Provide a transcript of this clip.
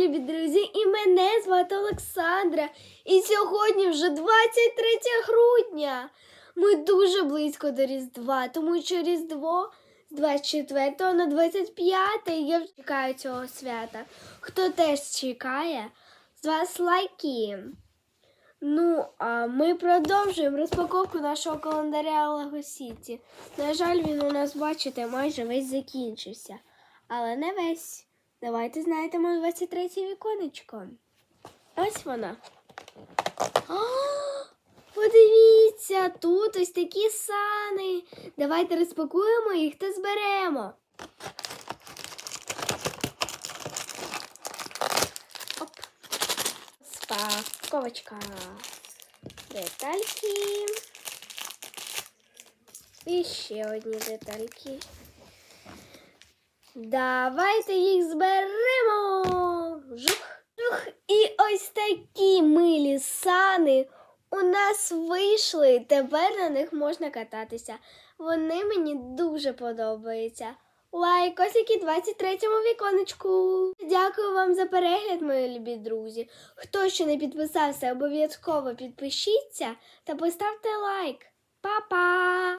любі друзі, і мене звати Олександра. І сьогодні вже 23 грудня. Ми дуже близько до Різдва, тому що Різдво з 24 на 25 я чекаю цього свята. Хто теж чекає, з вас лайки. Ну, а ми продовжуємо розпаковку нашого календаря Lego City. На жаль, він у нас, бачите, майже весь закінчився. Але не весь. Давайте знайдемо 23 віконечко. Ось вона. О, подивіться, тут ось такі сани. Давайте розпакуємо їх та зберемо. Оп. Спаковочка. Детальки. І ще одні детальки. Давайте їх зберемо. Жух, жух. І ось такі милі сани у нас вийшли. Тепер на них можна кататися. Вони мені дуже подобаються. Лайк, ось які 23-му віконечку. Дякую вам за перегляд, мої любі друзі. Хто ще не підписався, обов'язково підпишіться та поставте лайк. Па-па!